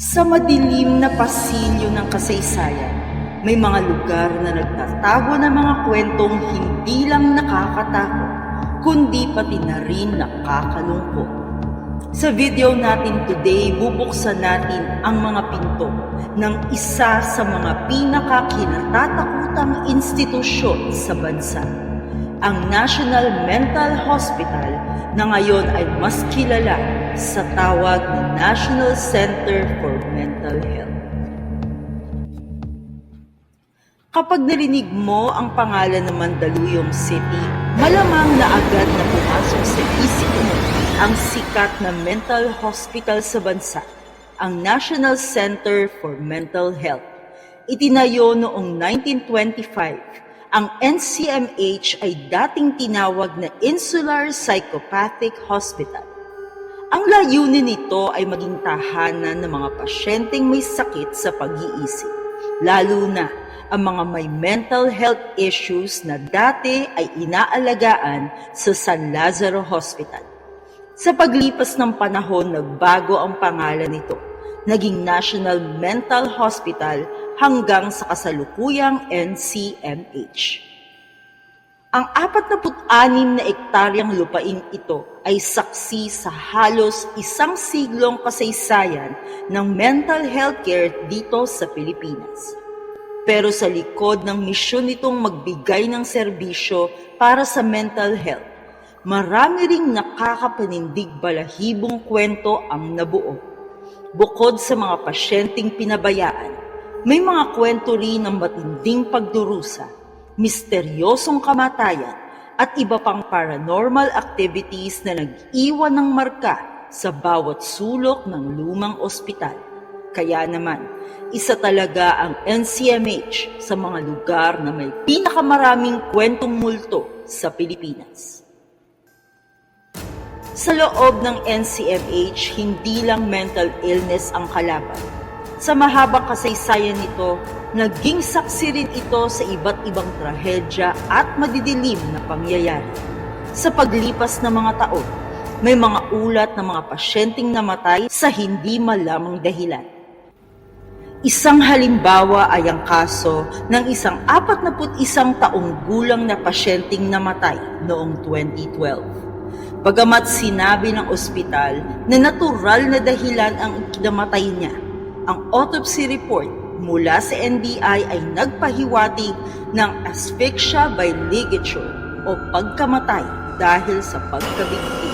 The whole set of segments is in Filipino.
Sa madilim na pasilyo ng kasaysayan, may mga lugar na nagtatago ng mga kwentong hindi lang nakakatakot, kundi pati na rin nakakalungkot. Sa video natin today, bubuksan natin ang mga pinto ng isa sa mga pinakakinatatakutang institusyon sa bansa, ang National Mental Hospital na ngayon ay mas kilala sa tawag na National Center for Mental Health. Kapag narinig mo ang pangalan ng Mandaluyong City, malamang na agad na pumasok sa isip mo ang sikat na mental hospital sa bansa, ang National Center for Mental Health. Itinayo noong 1925, ang NCMH ay dating tinawag na Insular Psychopathic Hospital. Ang layunin nito ay maging tahanan ng mga pasyenteng may sakit sa pag-iisip, lalo na ang mga may mental health issues na dati ay inaalagaan sa San Lazaro Hospital. Sa paglipas ng panahon, nagbago ang pangalan nito. Naging National Mental Hospital hanggang sa kasalukuyang NCMH. Ang 46 na ektaryang lupain ito ay saksi sa halos isang siglong kasaysayan ng mental health care dito sa Pilipinas. Pero sa likod ng misyon nitong magbigay ng serbisyo para sa mental health, marami ring nakakapanindig balahibong kwento ang nabuo. Bukod sa mga pasyenteng pinabayaan, may mga kwento rin ng matinding pagdurusa, misteryosong kamatayan, at iba pang paranormal activities na nag-iwan ng marka sa bawat sulok ng lumang ospital. Kaya naman, isa talaga ang NCMH sa mga lugar na may pinakamaraming kwentong multo sa Pilipinas. Sa loob ng NCMH, hindi lang mental illness ang kalaban. Sa mahabang kasaysayan nito, naging saksi rin ito sa iba't ibang trahedya at madidilim na pangyayari. Sa paglipas ng mga taon, may mga ulat ng mga pasyenteng namatay sa hindi malamang dahilan. Isang halimbawa ay ang kaso ng isang 41 taong gulang na pasyenteng namatay noong 2012. Bagamat sinabi ng ospital na natural na dahilan ang kinamatay niya, ang autopsy report mula sa NBI ay nagpahiwatig ng asphyxia by ligature o pagkamatay dahil sa pagkabigti.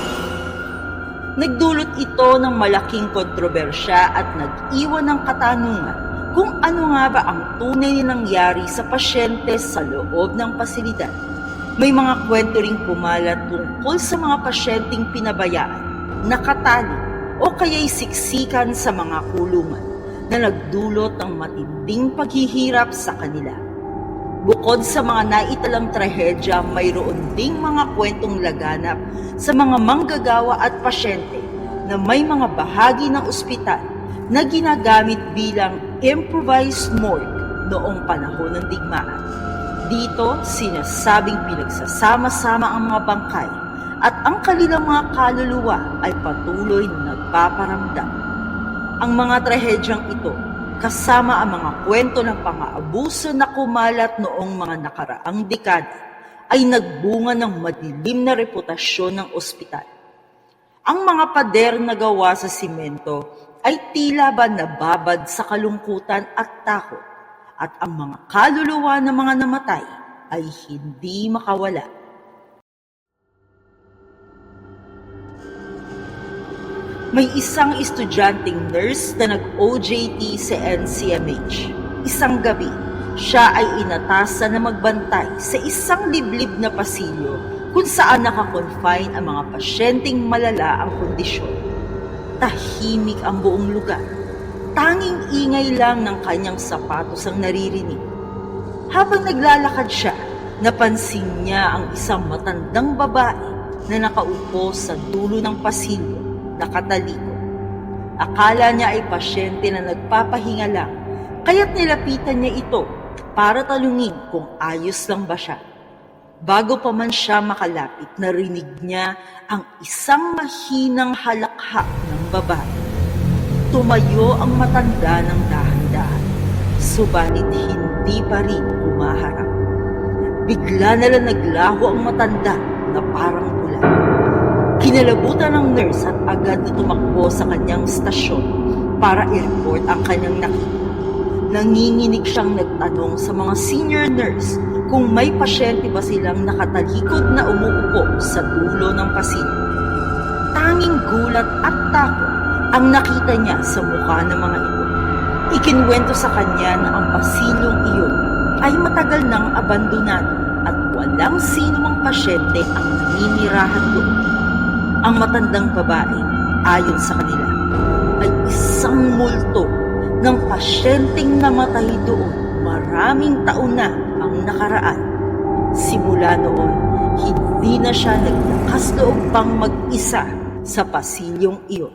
Nagdulot ito ng malaking kontrobersya at nag-iwan ng katanungan kung ano nga ba ang tunay na nangyari sa pasyente sa loob ng pasilidad. May mga kwento ring kumalat tungkol sa mga pasyenteng pinabayaan, nakatali o kaya'y siksikan sa mga kulungan na nagdulot ng matinding paghihirap sa kanila. Bukod sa mga naitalang trahedya, mayroon ding mga kwentong laganap sa mga manggagawa at pasyente na may mga bahagi ng ospital na ginagamit bilang improvised morgue noong panahon ng digmaan. Dito, sinasabing pinagsasama-sama ang mga bangkay at ang kanilang mga kaluluwa ay patuloy na nagpaparamdam. Ang mga trahedyang ito kasama ang mga kwento ng pang-aabuso na kumalat noong mga nakaraang dekada ay nagbunga ng madilim na reputasyon ng ospital. Ang mga pader na gawa sa simento ay tila ba nababad sa kalungkutan at takot at ang mga kaluluwa ng mga namatay ay hindi makawala. May isang estudyanteng nurse na nag-OJT sa NCMH. Isang gabi, siya ay inatasan na magbantay sa isang liblib na pasilyo kung saan nakakonfine ang mga pasyenteng malala ang kondisyon. Tahimik ang buong lugar. Tanging ingay lang ng kanyang sapatos ang naririnig. Habang naglalakad siya, napansin niya ang isang matandang babae na nakaupo sa dulo ng pasilyo, nakatalikod. Akala niya ay pasyente na nagpapahinga lang, kaya't nilapitan niya ito para talungin kung ayos lang ba siya. Bago pa man siya makalapit, narinig niya ang isang mahinang halakhak ng babae. tumayo ang matanda ng dahan-dahan. Subalit hindi pa rin umaharap. Bigla na lang naglaho ang matanda na parang bulan. Kinalabutan ng nurse at agad na tumakbo sa kanyang stasyon para i-report ang kanyang nakita. Nanginginig siyang nagtanong sa mga senior nurse kung may pasyente ba silang nakatalikod na umuupo sa dulo ng pasilyo. Tanging gulat at takot ang nakita niya sa mukha ng mga ito. Ikinwento sa kanya na ang pasilyong iyon ay matagal nang abandonado at walang sino mang pasyente ang naninirahan doon. Ang matandang babae, ayon sa kanila, ay isang multo ng pasyenteng namatay doon maraming taon na ang nakaraan. Simula noon, hindi na siya naglakas loob pang mag-isa sa pasilyong iyon.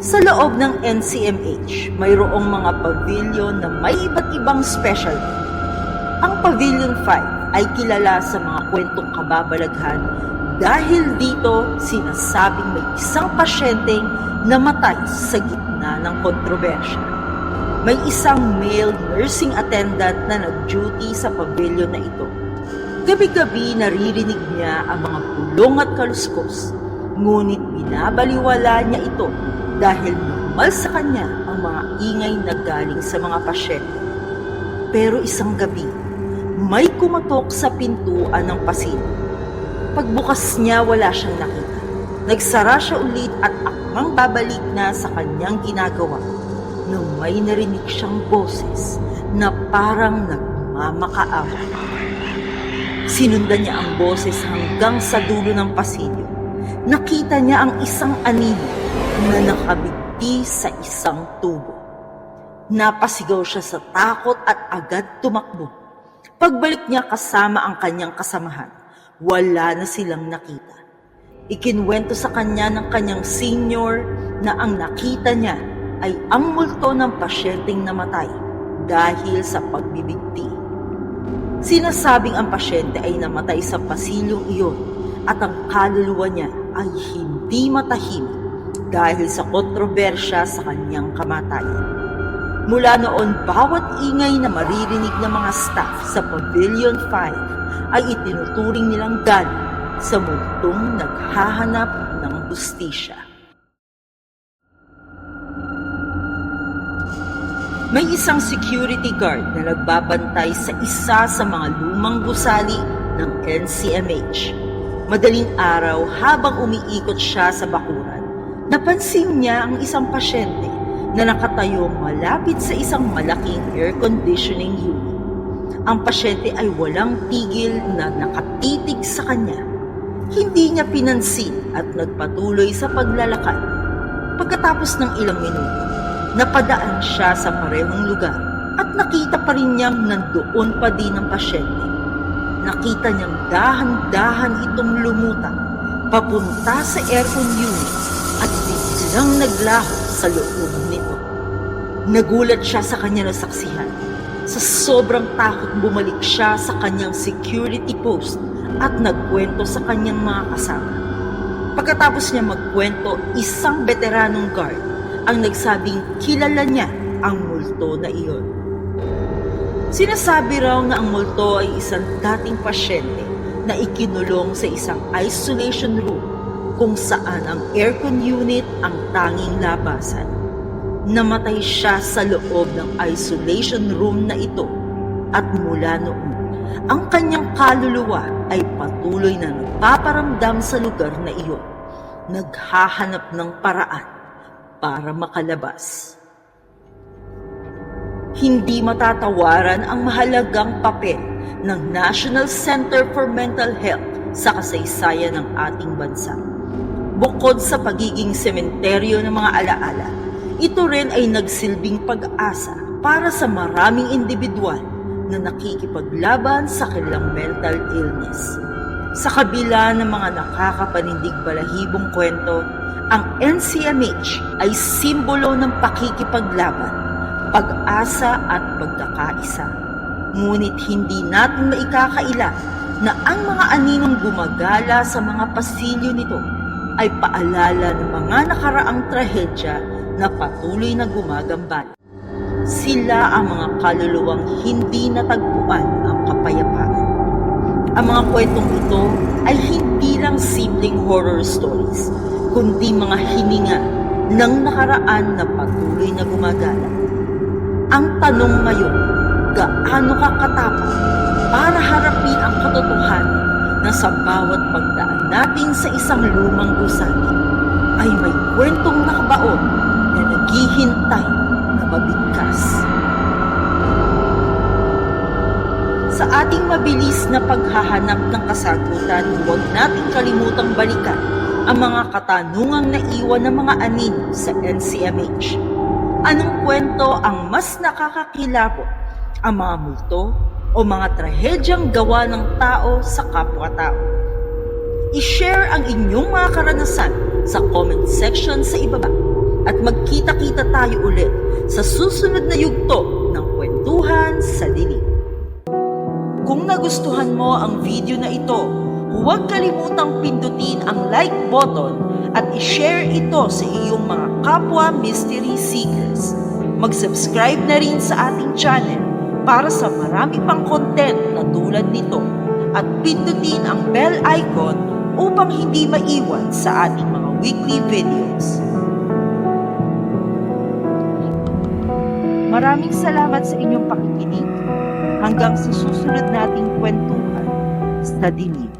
Sa loob ng NCMH, mayroong mga pavilion na may iba't ibang specialty. Ang Pavilion 5 ay kilala sa mga kwentong kababalaghan dahil dito sinasabing may isang pasyenteng namatay sa gitna ng kontrobersya. May isang male nursing attendant na nag-duty sa pavilion na ito. Gabi-gabi naririnig niya ang mga pulong at kaluskos, ngunit binabaliwala niya ito dahil normal sa kanya ang mga ingay na galing sa mga pasyente. Pero isang gabi, may kumatok sa pintuan ng pasilyo. Pagbukas niya, wala siyang nakita. Nagsara siya ulit at akmang babalik na sa kanyang ginagawa nang may narinig siyang boses na parang nagmamakaawa. Sinundan niya ang boses hanggang sa dulo ng pasilyo. Nakita niya ang isang anino na nakabigti sa isang tubo. Napasigaw siya sa takot at agad tumakbo. Pagbalik niya kasama ang kanyang kasamahan, wala na silang nakita. Ikinwento sa kanya ng kanyang senior na ang nakita niya ay ang multo ng pasyenteng namatay dahil sa pagbibigti. Sinasabing ang pasyente ay namatay sa pasilyong iyon at ang kaluluwa niya ay hindi matahimik dahil sa kontrobersya sa kanyang kamatayan. Mula noon, bawat ingay na maririnig ng mga staff sa Pavilion 5 ay itinuturing nilang galing sa multong naghahanap ng hustisya. May isang security guard na nagbabantay sa isa sa mga lumang gusali ng NCMH. Madaling araw habang umiikot siya sa bakuran, napansin niya ang isang pasyente na nakatayo malapit sa isang malaking air conditioning unit. Ang pasyente ay walang tigil na nakatitig sa kanya. Hindi niya pinansin at nagpatuloy sa paglalakad. Pagkatapos ng ilang minuto, napadaan siya sa parehong lugar at nakita pa rin niyang nandoon pa din ang pasyente. Nakita niyang dahan-dahan itong lumutang papunta sa aircon unit at biglang naglaho sa loob nito. Nagulat siya sa kanya nasaksihan. Sa sobrang takot bumalik siya sa kanyang security post at nagkwento sa kanyang mga kasama. Pagkatapos niya magkwento, isang veteranong guard ang nagsabing kilala niya ang multo na iyon. Sinasabi raw na ang multo ay isang dating pasyente na ikinulong sa isang isolation room kung saan ang aircon unit ang tanging labasan. Namatay siya sa loob ng isolation room na ito at mula noon, ang kanyang kaluluwa ay patuloy na nagpaparamdam sa lugar na iyon, naghahanap ng paraan para makalabas. Hindi matatawaran ang mahalagang papel ng National Center for Mental Health sa kasaysayan ng ating bansa. Bukod sa pagiging sementeryo ng mga alaala, ito rin ay nagsilbing pag-asa para sa maraming individual na nakikipaglaban sa kanilang mental illness. Sa kabila ng mga nakakapanindig balahibong kwento, ang NCMH ay simbolo ng pakikipaglaban, pag-asa at pagkakaisa. Ngunit hindi natin maikakaila na ang mga aninong gumagala sa mga pasilyo nito ay paalala ng mga nakaraang trahedya na patuloy na gumagambala. Sila ang mga kaluluwang hindi natagpuan ang kapayapaan. Ang mga kwentong ito ay hindi lang simpleng horror stories, kundi mga hininga ng nakaraan na patuloy na gumagala. Ang tanong ngayon, gaano ka katapang para harapin ang katotohanan na sa bawat pagdaan natin sa isang lumang gusali ay may kwentong nakabaon na naghihintay na mabigkas. Sa ating mabilis na paghahanap ng kasagutan, huwag nating kalimutang balikan ang mga katanungang naiwan ng mga anino sa NCMH. Anong kwento ang mas nakakakilabot? Ang mga multo o mga trahedyang gawa ng tao sa kapwa-tao? I-share ang inyong mga karanasan sa comment section sa ibaba at magkita-kita tayo ulit sa susunod na yugto ng kwentuhan sa dilim. Kung nagustuhan mo ang video na ito, huwag kalimutang pindutin ang like button at i-share ito sa iyong mga kapwa mystery seekers. Mag-subscribe na rin sa ating channel para sa marami pang content na tulad nito at pindutin ang bell icon upang hindi maiwan sa ating mga weekly videos. Maraming salamat sa inyong pakikinig. Hanggang sa susunod nating kwentuhan sa dilim.